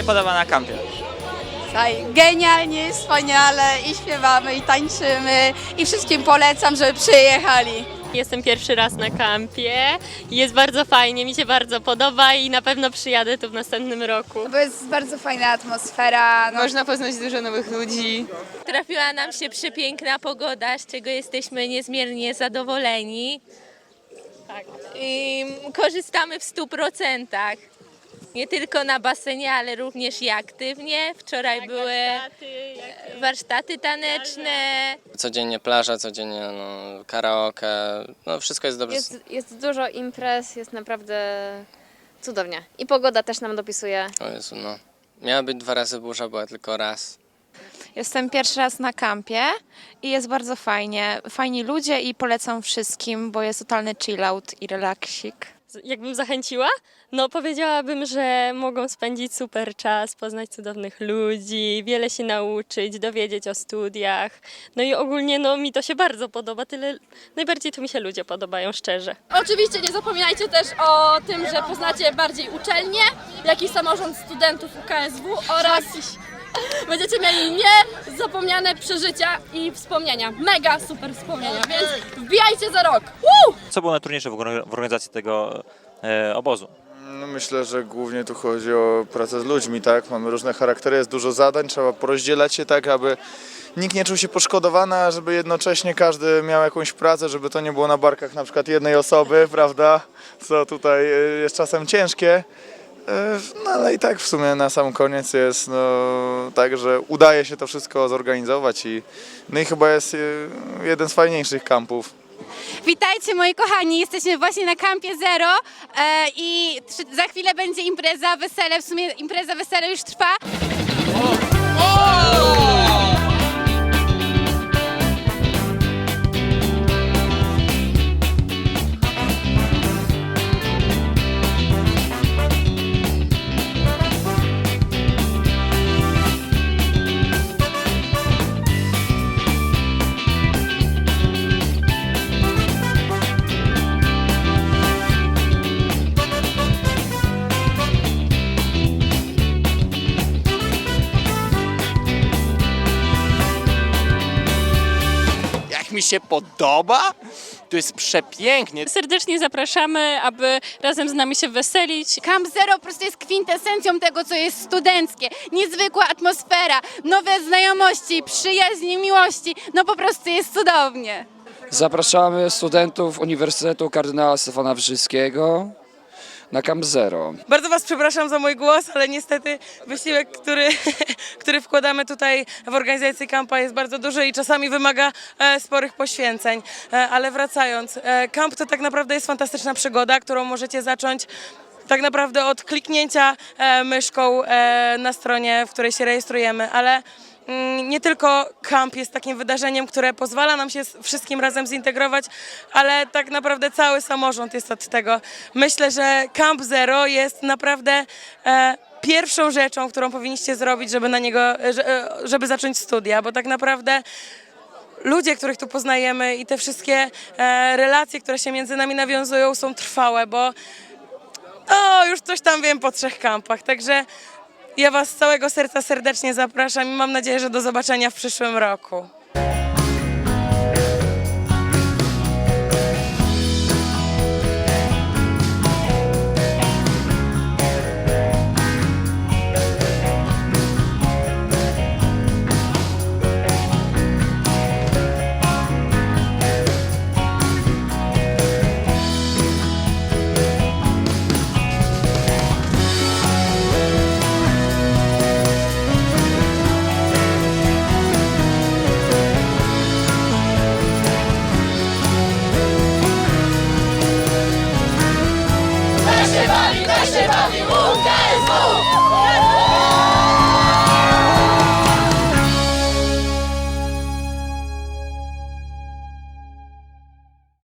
Się podoba na kampie? Słuchaj, Genialnie, wspaniale i śpiewamy i tańczymy i wszystkim polecam, żeby przyjechali. Jestem pierwszy raz na kampie. Jest bardzo fajnie, mi się bardzo podoba i na pewno przyjadę tu w następnym roku. Bo jest bardzo fajna atmosfera. No, Można poznać dużo nowych ludzi. Trafiła nam się przepiękna pogoda, z czego jesteśmy niezmiernie zadowoleni. Tak. I korzystamy w 100%. Nie tylko na basenie, ale również i aktywnie. Wczoraj były warsztaty taneczne. Codziennie plaża, codziennie no, karaoke, no wszystko jest dobrze. Jest, jest dużo imprez, jest naprawdę cudownie. I pogoda też nam dopisuje. O Jezu, no. Miała być dwa razy burza, była tylko raz. Jestem pierwszy raz na kampie i jest bardzo fajnie. Fajni ludzie i polecam wszystkim, bo jest totalny chill out i relaksik. Jakbym zachęciła? No powiedziałabym, że mogą spędzić super czas, poznać cudownych ludzi, wiele się nauczyć, dowiedzieć o studiach. No i ogólnie no mi to się bardzo podoba, tyle najbardziej to mi się ludzie podobają, szczerze. Oczywiście nie zapominajcie też o tym, że poznacie bardziej uczelnię, jak i samorząd studentów UKSW oraz będziecie mieli niezapomniane przeżycia i wspomnienia. Mega super wspomnienia, więc wbijajcie za rok! Woo! Co było najtrudniejsze w ogóle w organizacji tego e, obozu? No myślę, że głównie tu chodzi o pracę z ludźmi, tak? Mamy różne charaktery, jest dużo zadań, trzeba porozdzielać się tak, aby nikt nie czuł się poszkodowany, a żeby jednocześnie każdy miał jakąś pracę, żeby to nie było na barkach na przykład jednej osoby, prawda? Co tutaj y, jest czasem ciężkie. Y, No ale i tak w sumie na sam koniec jest no, tak, że udaje się to wszystko zorganizować i, no i chyba jest y, jeden z fajniejszych kampów. Witajcie moi kochani, jesteśmy właśnie na kampie Zero e, i trzy- za chwilę będzie impreza, wesele, w sumie impreza, wesele już trwa. Jak mi się podoba? To jest przepięknie. Serdecznie zapraszamy, aby razem z nami się weselić. Camp Zero po prostu jest kwintesencją tego, co jest studenckie. Niezwykła atmosfera, nowe znajomości, przyjaźń miłości. No po prostu jest cudownie. Zapraszamy studentów Uniwersytetu Kardynała Stefana Wyszyńskiego na Camp Zero. Bardzo Was przepraszam za mój głos, ale niestety wysiłek, który, który wkładamy tutaj w organizację kampa jest bardzo duży i czasami wymaga e, sporych poświęceń. E, ale wracając, e, kamp to tak naprawdę jest fantastyczna przygoda, którą możecie zacząć tak naprawdę od kliknięcia myszką na stronie, w której się rejestrujemy, ale nie tylko kamp jest takim wydarzeniem, które pozwala nam się wszystkim razem zintegrować, ale tak naprawdę cały samorząd jest od tego. Myślę, że Camp Zero jest naprawdę e, pierwszą rzeczą, którą powinniście zrobić, żeby na niego, e, e, żeby zacząć studia, bo tak naprawdę ludzie, których tu poznajemy i te wszystkie relacje, które się między nami nawiązują są trwałe, bo o, już coś tam wiem po trzech kampach, także ja Was z całego serca serdecznie zapraszam i mam nadzieję, że do zobaczenia w przyszłym roku.